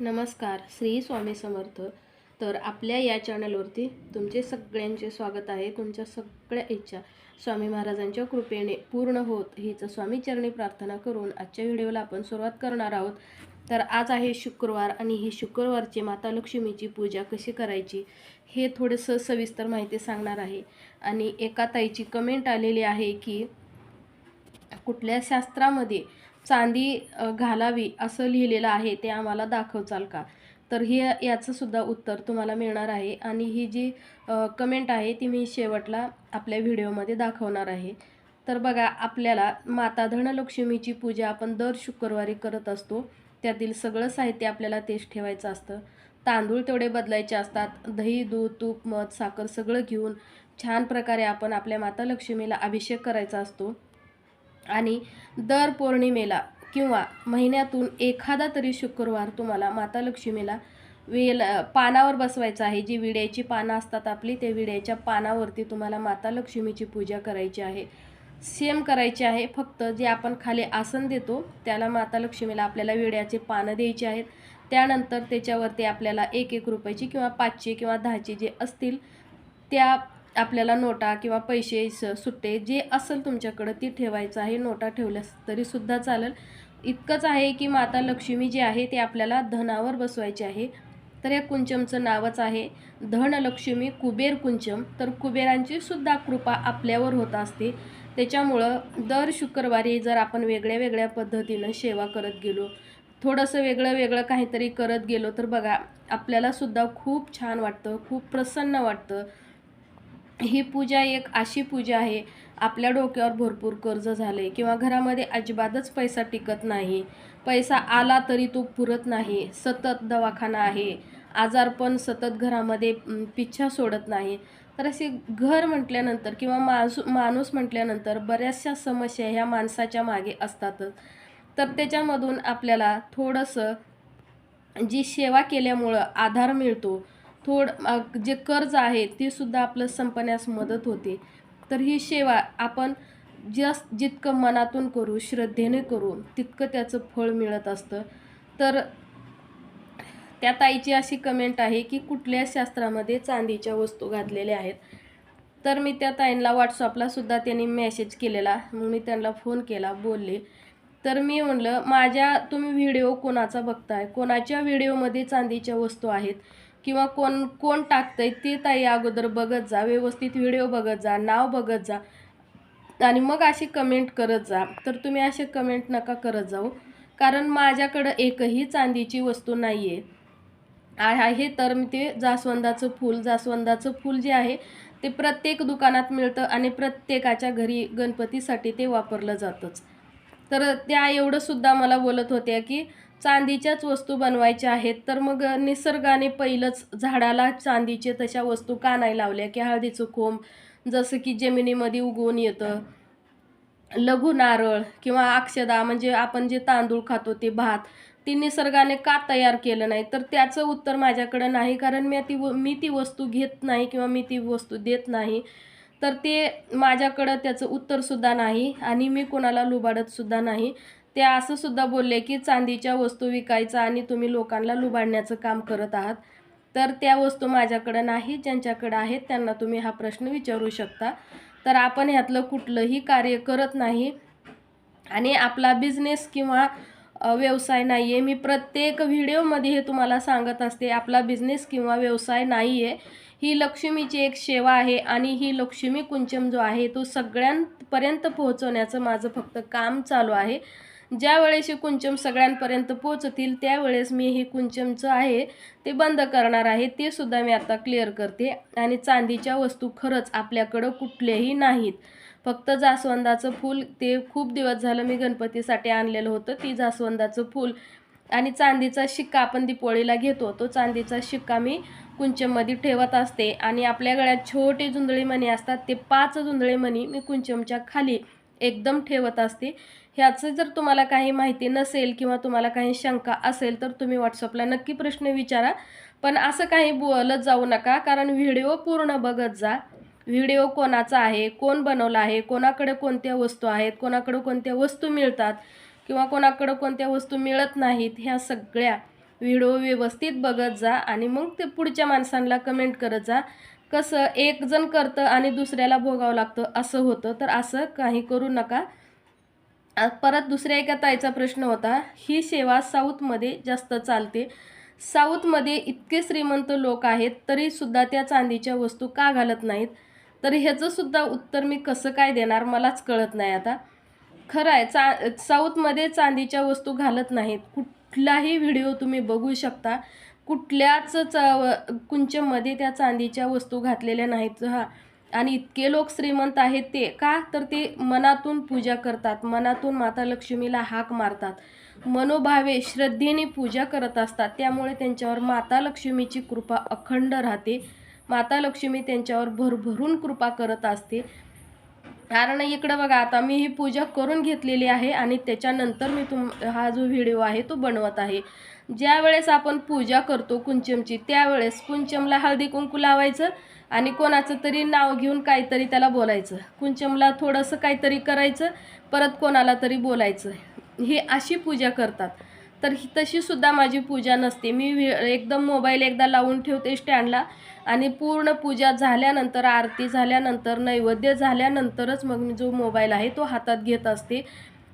नमस्कार श्री स्वामी समर्थ. तर आपल्या या चॅनलवरती तुमचे सगळ्यांचे स्वागत आहे. तुमच्या सगळ्या इच्छा स्वामी महाराजांच्या कृपेने पूर्ण होत. हीच स्वामीचरणी प्रार्थना करून आजच्या व्हिडिओला आपण सुरुवात करणार आहोत. तर आज आहे शुक्रवार आणि ही शुक्रवारची माता लक्ष्मीची पूजा कशी करायची हे थोडंसं सविस्तर माहिती सांगणार आहे. आणि एका ताईची कमेंट आलेली आहे की कुठल्या शास्त्रामध्ये चांदी घालावी असं लिहिलेलं आहे ते आम्हाला दाखवचाल का? तर हे याचंसुद्धा उत्तर तुम्हाला मिळणार आहे आणि ही जी कमेंट आहे ती मी शेवटला आपल्या व्हिडिओमध्ये दाखवणार आहे. तर बघा आपल्याला माता धनलक्ष्मीची पूजा आपण दर शुक्रवारी करत असतो. त्यातील सगळं साहित्य आपल्याला तेच ठेवायचं असतं. तांदूळ तेवढे बदलायचे असतात. दही दूध तूप मध साखर सगळं घेऊन छान प्रकारे आपण आपल्या माता लक्ष्मीला अभिषेक करायचा असतो. आणि दर पौर्णिमेला किंवा महिन्यातून एखादा तरी शुक्रवार तुम्हाला माता लक्ष्मीला वेल पानावर बसवायचं आहे. जी विड्याची पानं असतात आपली त्या विड्याच्या पानावरती तुम्हाला माता लक्ष्मीची पूजा करायची आहे. सेम करायची आहे. फक्त जे आपण खाली आसन देतो त्याला माता लक्ष्मीला आपल्याला विड्याचे पानं द्यायची आहेत. त्यानंतर त्याच्यावरती आपल्याला एक एक रुपयाची किंवा पाचशे किंवा दहाची जे असतील त्या आपल्याला नोटा किंवा पैसे सुट्टे जे असेल तुमच्याकडं ती ठेवायचं आहे नोटा ठेवल्यास तरीसुद्धा चालेल. इतकंच आहे की माता लक्ष्मी जी आहे ते आपल्याला धनावर बसवायची आहे. तर या कुंचमचं नावच आहे धनलक्ष्मी कुबेर कुंचम. तर कुबेरांची सुद्धा कृपा आपल्यावर होत असते. त्याच्यामुळं दर शुक्रवारी जर आपण वेगळ्या वेगळ्या पद्धतीनं सेवा करत गेलो थोडंसं वेगळं वेगळं काहीतरी करत गेलो तर बघा आपल्यालासुद्धा खूप छान वाटतं खूप प्रसन्न वाटतं. ही पूजा एक अशी पूजा आहे आपल्या डोक्यावर भरपूर कर्ज झाले किंवा घरामध्ये अजिबातच पैसा टिकत नाही. पैसा आला तरी तो पुरत नाही सतत दवाखाना आहे आजारपण सतत घरामध्ये पिच्छा सोडत नाही. तर असे घर म्हटल्यानंतर किंवा माणूस माणूस म्हटल्यानंतर बऱ्याचशा समस्या ह्या माणसाच्या मागे असतातच. तर त्याच्यामधून आपल्याला थोडंसं जी सेवा केल्यामुळं आधार मिळतो थोड जे कर्ज आहे ते सुद्धा आपलं संपण्यास मदत होते. तर ही सेवा आपण जास्त जितकं मनातून करू श्रद्धेने करू तितकं त्याचं फळ मिळत असतं. तर त्या ताईची अशी कमेंट आहे की कुठल्या शास्त्रामध्ये चांदीच्या वस्तू घातलेल्या आहेत. तर मी त्या ताईंना व्हॉट्सअपला सुद्धा त्यांनी मेसेज केलेला. मग मी त्यांना फोन केला बोलले. तर मी म्हणलं माझ्या तुम्ही व्हिडिओ कोणाचा बघताय? कोणाच्या व्हिडिओमध्ये चांदीच्या वस्तू आहेत? किंवा कोण कोण टाकतंय ते ताई अगोदर बघत जा व्यवस्थित व्हिडिओ बघत जा नाव बघत जा. आणि मग अशी कमेंट करत जा. तर तुम्ही असे कमेंट नका करत जाऊ. कारण माझ्याकडं एकही चांदीची वस्तू नाही आहे आहे तर मी ते जास्वंदाचं फूल जास्वंदाचं फूल जे आहे ते प्रत्येक दुकानात मिळतं आणि प्रत्येकाच्या घरी गणपतीसाठी ते वापरलं जातंच. तर त्या एवढं सुद्धा मला बोलत होत्या की चांदीच्याच वस्तू बनवायच्या आहेत तर मग निसर्गाने पहिलंच झाडाला चांदीचे तशा वस्तू का नाही लावल्या? की हळदीचं कोंब जसं की जमिनीमध्ये उगवून येतं लघु नारळ किंवा अक्षदा म्हणजे आपण जे तांदूळ खातो ते भात ती निसर्गाने का तयार केलं नाही? तर त्याचं उत्तर माझ्याकडं नाही कारण मी ती व- मी ती वस्तू घेत नाही किंवा मी ती वस्तू देत नाही. तर ते माझ्याकडं त्याचं उत्तरसुद्धा नाही आणि मी कोणाला लुबाडतसुद्धा नाही. ते असं सुद्धा बोलले की चांदीच्या वस्तू विकायचं आणि तुम्ही लोकांना लुबाडण्याचं काम करत आहात. तर त्या वस्तू माझ्याकडं नाही ज्यांच्याकडं आहेत त्यांना तुम्ही हा प्रश्न विचारू शकता. तर आपण ह्यातलं कुठलंही कार्य करत नाही. आणि आपला बिझनेस किंवा व्यवसाय नाही आहे मी प्रत्येक व्हिडिओमध्ये हे तुम्हाला सांगत असते आपला बिझनेस किंवा व्यवसाय नाही आहे ही लक्ष्मीची एक सेवा आहे आणि ही लक्ष्मी कुंचम जो आहे तो सगळ्यांपर्यंत पोहोचवण्याचं माझं फक्त काम चालू आहे. ज्यावेळेस हे कुंचम सगळ्यांपर्यंत पोचतील त्यावेळेस मी हे कुंचमचं आहे ते बंद करणार आहे ते सुद्धा मी आता क्लिअर करते. आणि चांदीच्या वस्तू खरंच आपल्याकडं कुठल्याही नाहीत. फक्त जास्वंदाचं फूल ते खूप दिवस झालं मी गणपतीसाठी आणलेलं होतं ती जास्वंदाचं फूल. आणि चांदीचा शिक्का आपण दिपोळीला घेतो तो चांदीचा शिक्का मी कुंचममध्ये ठेवत असते. आणि आपल्या गळ्यात छोटे जुंदळी मणी असतात ते पाच जुंदळी मणी मी कुंचमच्या खाली एकदम ठेवत असते. ह्याचं जर तुम्हाला काही माहिती नसेल किंवा तुम्हाला काही शंका असेल तर तुम्ही व्हॉट्सअपला नक्की प्रश्न विचारा. पण असं काही बोलत जाऊ नका कारण व्हिडिओ पूर्ण बघत जा. व्हिडिओ कोणाचा आहे कोण बनवला आहे कोणाकडे कोणत्या वस्तू आहेत कोणाकडे कोणत्या वस्तू मिळतात किंवा कोणाकडं कोणत्या वस्तू मिळत नाहीत ह्या सगळ्या व्हिडिओ व्यवस्थित बघत जा आणि मग ते पुढच्या माणसांना कमेंट करत जा. कसं एक जण करतं आणि दुसऱ्याला भोगावं लागतं असं होतं. तर असं काही करू नका. परत दुसऱ्या एका ताईचा प्रश्न होता ही सेवा साऊथमध्ये जास्त चालते. साऊथमध्ये इतके श्रीमंत लोक आहेत तरीसुद्धा त्या चांदीच्या वस्तू का घालत नाहीत? तर ह्याचंसुद्धा उत्तर मी कसं काय देणार मलाच कळत नाही आता. खरं आहे चा साऊथमध्ये चांदीच्या वस्तू घालत नाहीत. कुठलाही व्हिडिओ तुम्ही बघू शकता. कुठल्याच चा कुंचमध्ये त्या चांदीच्या वस्तू घातलेल्या नाहीत. हा. आणि इतके लोक श्रीमंत आहेत ते. का? तर ते मनातून पूजा करतात. मनातून माता लक्ष्मीला हाक मारतात. मनोभावे श्रद्धेने पूजा करत असतात. त्यामुळे त्यांच्यावर माता लक्ष्मीची कृपा अखंड राहते. माता लक्ष्मी त्यांच्यावर भरभरून कृपा करत असते. कारण इकडं बघा आता मी ही पूजा करून घेतलेली आहे आणि त्याच्यानंतर मी तुम हा जो व्हिडिओ आहे तो बनवत आहे. ज्या वेळेस आपण पूजा करतो कुंचमची त्यावेळेस कुंचमला हळदी कुंकू लावायचं आणि कोणाचं तरी नाव घेऊन काहीतरी त्याला बोलायचं. कुंचमला थोडंसं काहीतरी करायचं परत कोणाला तरी बोलायचं. ही अशी पूजा करतात. तर ही माझी पूजा नसते. मी एकदम मोबाईल एकदा लावून ठेवते स्टँडला आणि पूर्ण पूजा झाल्यानंतर आरती झाल्यानंतर नैवेद्य झाल्यानंतरच मग मी जो मोबाईल आहे तो हातात घेत असते.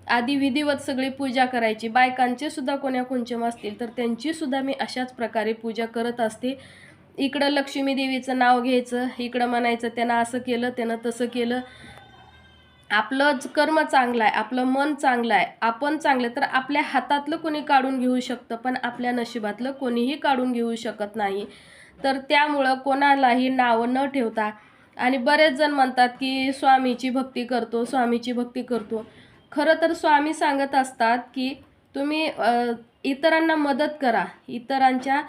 आधी विधिवत सगळी पूजा करायची. बायकांचे सुद्धा कोण्या कुंचम असतील तर त्यांचीसुद्धा मी अशाच प्रकारे पूजा करत असते. इकडं लक्ष्मी देवीचं नाव घ्यायचं इकडं म्हणायचं त्यानं असं केलं त्यानं तसं केलं. आपलं कर्म चांगलं आहे आपलं मन चांगलं आहे आपण चांगलं तर आपल्या हातातलं कोणी काढून घेऊ शकतं पण आपल्या नशिबातलं कोणीही काढून घेऊ शकत नाही. तर त्यामुळं कोणालाही नावं न ठेवता आणि बरेच जण म्हणतात की स्वामीची भक्ती करतो स्वामीची भक्ती करतो. खरं तर स्वामी सांगत असतात की तुम्ही इतरांना मदत करा इतरांच्या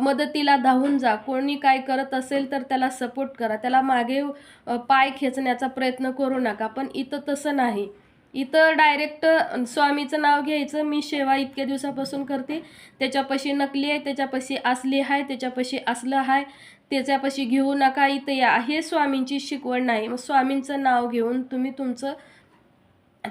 मदतीला धावून जा. कोणी काय करत असेल तर त्याला सपोर्ट करा. त्याला मागे पाय खेचण्याचा प्रयत्न करू नका. पण इथं तसं नाही. इथं डायरेक्ट स्वामीचं नाव घ्यायचं. मी सेवा इतक्या दिवसापासून करते. त्याच्यापाशी नकली आहे त्याच्यापाशी असली आहे त्याच्यापाशी असलं आहे. त्याच्यापाशी घेऊ नका इथं या. हे स्वामींची शिकवण नाही. मग स्वामींचं नाव घेऊन तुम्ही तुमचं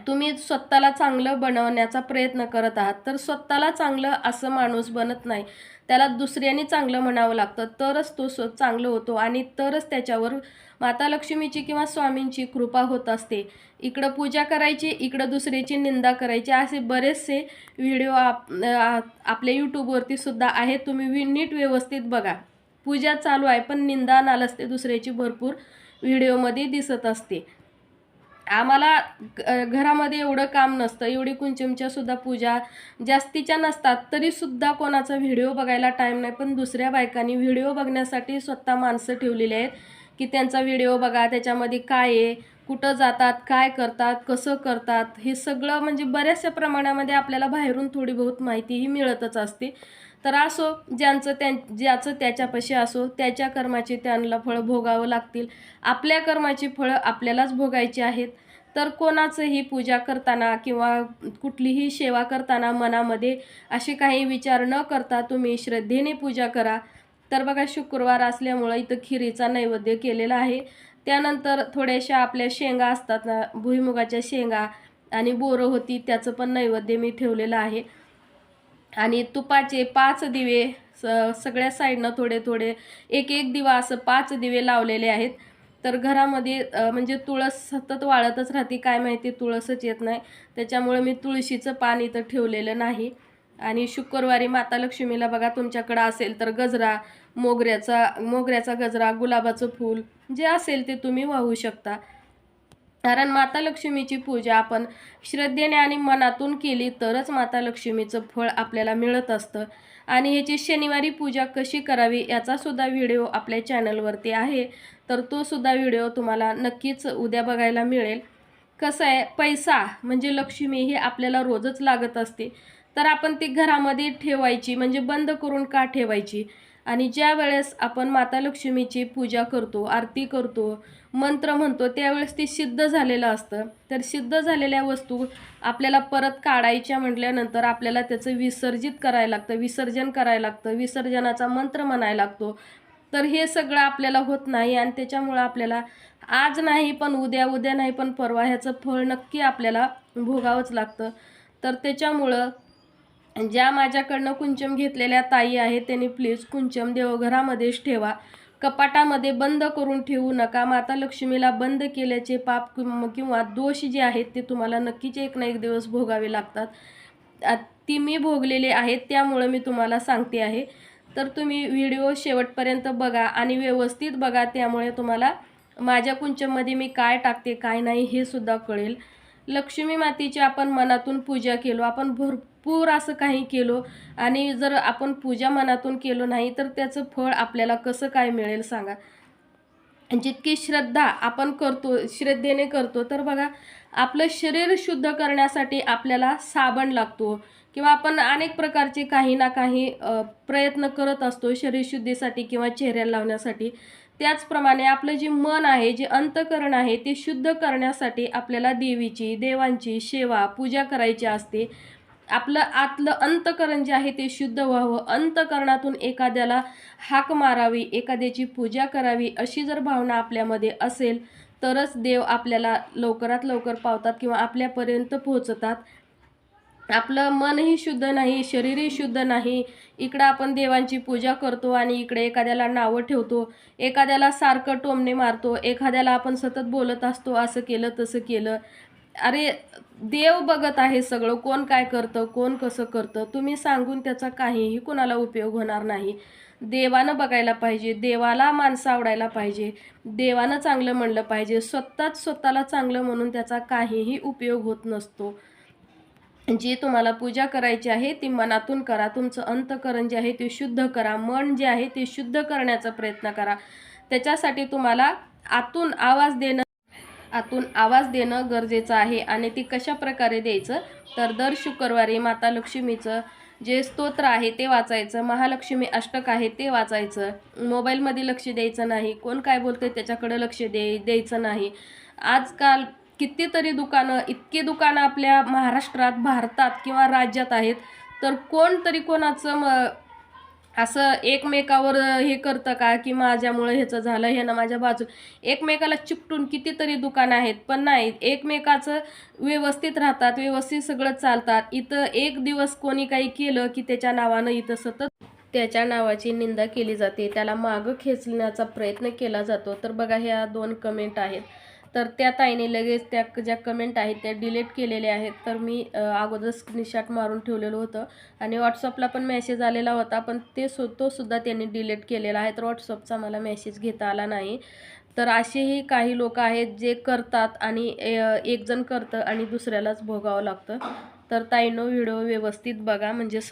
तुम्ही स्वतःला चांगलं बनवण्याचा प्रयत्न करत आहात. तर स्वतःला चांगलं असं माणूस बनत नाही. त्याला दुसऱ्याने चांगलं म्हणावं लागतं. तरच तो स्व चांगलं होतो आणि तरच त्याच्यावर माता लक्ष्मीची किंवा स्वामींची कृपा होत असते. इकडं पूजा करायची इकडं दुसऱ्याची निंदा करायची. असे बरेचसे व्हिडिओ आप आपल्या यूट्यूबवरती सुद्धा आहेत. तुम्ही वि नीट व्यवस्थित बघा. पूजा चालू आहे पण निंदा नालस्ते दुसऱ्याची भरपूर व्हिडिओमध्ये दिसत असते. आम्हाला घरामध्ये एवढं काम नसतं. एवढी कुंचमच्या सुद्धा पूजा जास्तीच्या नसतात तरीसुद्धा कोणाचा व्हिडिओ बघायला टाईम नाही. पण दुसऱ्या बायकांनी व्हिडिओ बघण्यासाठी स्वतः माणसं ठेवलेली आहेत की त्यांचा व्हिडिओ बघा त्याच्यामध्ये काय आहे कुठं जातात काय करतात कसं करतात हे सगळं म्हणजे बऱ्याचशा प्रमाणामध्ये आपल्याला बाहेरून थोडी बहुत माहितीही मिळतच असते. तर असो ज्यांचं त्या ज्याचं त्याच्यापाशी असो त्याच्या कर्माची त्यांना फळं भोगावं लागतील. आपल्या कर्माची फळं आपल्यालाच भोगायची आहेत. तर कोणाचंही पूजा करताना किंवा कुठलीही सेवा करताना मनामध्ये असे काही विचार न करता तुम्ही श्रद्धेने पूजा करा. तर बघा शुक्रवार असल्यामुळं इथं खिरीचा नैवेद्य केलेला आहे. त्यानंतर थोड्याशा आपल्या शेंगा असतात ना भुईमुगाच्या शेंगा आणि बोरं होती त्याचं पण नैवेद्य मी ठेवलेलं आहे. आणि तुपाचे पाच दिवे स सगळ्या साईडनं थोडे थोडे एक एक दिवा असं पाच दिवे लावलेले आहेत. तर घरामध्ये म्हणजे तुळस सतत वाळतच राहते. काय माहिती तुळसच येत नाही. त्याच्यामुळे मी तुळशीचं पान इथं ठेवलेलं नाही. आणि शुक्रवारी माता लक्ष्मीला बघा तुमच्याकडं असेल तर गजरा मोगऱ्याचा मोगऱ्याचा गजरा गुलाबाचं फूल जे असेल ते तुम्ही वाहू शकता. कारण माता लक्ष्मीची पूजा आपण श्रद्धेने आणि मनातून केली तरच माता लक्ष्मीचं फळ आपल्याला मिळत असतं. आणि ह्याची शनिवारी पूजा कशी करावी याचासुद्धा व्हिडिओ आपल्या चॅनलवरती आहे. तर तो सुद्धा व्हिडिओ तुम्हाला नक्कीच उद्या बघायला मिळेल. कसं आहे पैसा म्हणजे लक्ष्मी ही आपल्याला रोजच लागत असते. तर आपण ती घरामध्ये ठेवायची म्हणजे बंद करून का ठेवायची? आणि ज्या वेळेस आपण माता लक्ष्मीची पूजा करतो आरती करतो मंत्र म्हणतो त्यावेळेस ते सिद्ध झालेलं असतं. तर सिद्ध झालेल्या वस्तू आपल्याला परत काढायच्या म्हटल्यानंतर आपल्याला त्याचं विसर्जित करायला लागतं विसर्जन करायला लागतं विसर्जनाचा मंत्र म्हणायला लागतो. तर हे सगळं आपल्याला होत नाही आणि त्याच्यामुळं आपल्याला आज नाही पण उद्या उद्या नाही पण परवा ह्याचं फळ नक्की आपल्याला भोगावंच लागतं. तर त्याच्यामुळं ज्या माझ्याकडनं कुंचम घेतलेल्या ताई आहेत त्यांनी प्लीज कुंचम देवघरामध्येच ठेवा. कपाटामध्ये बंद करून ठेवू नका. माता लक्ष्मीला बंद केल्याचे पाप किंवा दोष जे आहेत ते तुम्हाला नक्कीच एक ना एक दिवस भोगावे लागतात. ती मी भोगलेले आहेत त्यामुळं मी तुम्हाला सांगते आहे. तर तुम्ही व्हिडिओ शेवटपर्यंत बघा आणि व्यवस्थित बघा त्यामुळे तुम्हाला माझ्या कुंचममध्ये मी काय टाकते काय नाही हे सुद्धा कळेल. लक्ष्मी मातेची आपण मनातून पूजा केलो आपण भरपूर असं काही केलो. आणि जर आपण पूजा मनातून केलो नाही तर त्याचं फळ आपल्याला कसं काय मिळेल सांगा? जितकी श्रद्धा आपण करतो श्रद्धेने करतो तर बघा आपलं शरीर शुद्ध करण्यासाठी आपल्याला साबण लागतो. किंवा आपण अनेक प्रकारचे काही ना काही प्रयत्न करत असतो शरीर शुद्धीसाठी किंवा चेहऱ्याला लावण्यासाठी. त्याचप्रमाणे आपलं जे मन आहे जे अंतकरण आहे ते शुद्ध करण्यासाठी आपल्याला देवीची देवांची सेवा पूजा करायची असते. आपलं आतलं अंतकरण जे आहे ते शुद्ध व्हावं. अंतकरणातून एखाद्याला हाक मारावी एखाद्याची पूजा करावी अशी जर भावना आपल्यामध्ये असेल तरच देव आपल्याला लवकरात लवकर पावतात किंवा आपल्यापर्यंत पोहोचतात. आपलं मनही शुद्ध नाही शरीरही शुद्ध नाही. इकडं आपण देवांची पूजा करतो आणि इकडे एखाद्याला नावं ठेवतो एखाद्याला सारखं टोमणे मारतो एखाद्याला आपण सतत बोलत असतो असं केलं तसं केलं. अरे देव बघत आहे सगळं. कोण काय करतं कोण कसं करतं? तुम्ही सांगून त्याचा काहीही कोणाला उपयोग होणार नाही. देवानं बघायला पाहिजे. देवाला माणसं आवडायला पाहिजे. देवानं चांगलं म्हणलं पाहिजे. स्वतःच स्वतःला चांगलं म्हणून त्याचा काहीही उपयोग होत नसतो. जी तुम्हाला पूजा करायची आहे ती मनातून करा. तुमचं अंतकरण जे आहे ते शुद्ध करा. मन जे आहे ते शुद्ध करण्याचा प्रयत्न करा. त्याच्यासाठी तुम्हाला आतून आवाज देणं आतून आवाज देणं गरजेचं आहे आणि ती कशा प्रकारे द्यायचं? तर दर शुक्रवारी माता लक्ष्मीचं जे स्तोत्र आहे ते वाचायचं महालक्ष्मी अष्टक आहे ते वाचायचं. मोबाईलमध्ये लक्ष द्यायचं नाही कोण काय बोलतंय त्याच्याकडे लक्ष दे द्यायचं नाही. आजकाल कितीतरी दुकानं इतकी दुकानं आपल्या महाराष्ट्रात भारतात किंवा राज्यात आहेत तर कोणतरी कोणाचं म असं एकमेकावर हे करतं का? की माझ्यामुळं ह्याचं झालं हे ना माझ्या बाजू एकमेकाला चिपटून कितीतरी दुकानं आहेत पण नाही. एकमेकाचं व्यवस्थित राहतात व्यवस्थित सगळं चालतात. इथं एक दिवस कोणी काही केलं की त्याच्या नावानं इथं सतत त्याच्या नावाची निंदा केली जाते. त्याला मागं खेचण्याचा प्रयत्न केला जातो. तर बघा ह्या दोन कमेंट आहेत. तर त्या ताईने लगेच त्या ज्या कमेंट आहेत त्या डिलीट केलेल्या आहेत. तर मी अगोदर स्क्रीनशॉट मारून ठेवलेलं होतं आणि व्हॉट्सअपला पण मेसेज आलेला होता पण ते सु तो सुद्धा त्यांनी डिलीट केलेला आहे. तर व्हॉट्सअपचा मला मेसेज घेता आला नाही. तर असेही काही लोक आहेत जे करतात आणि एकजण करतं आणि दुसऱ्यालाच भोगावं लागतं. तर ताईनो व्हिडिओ व्यवस्थित बघा. म्हणजे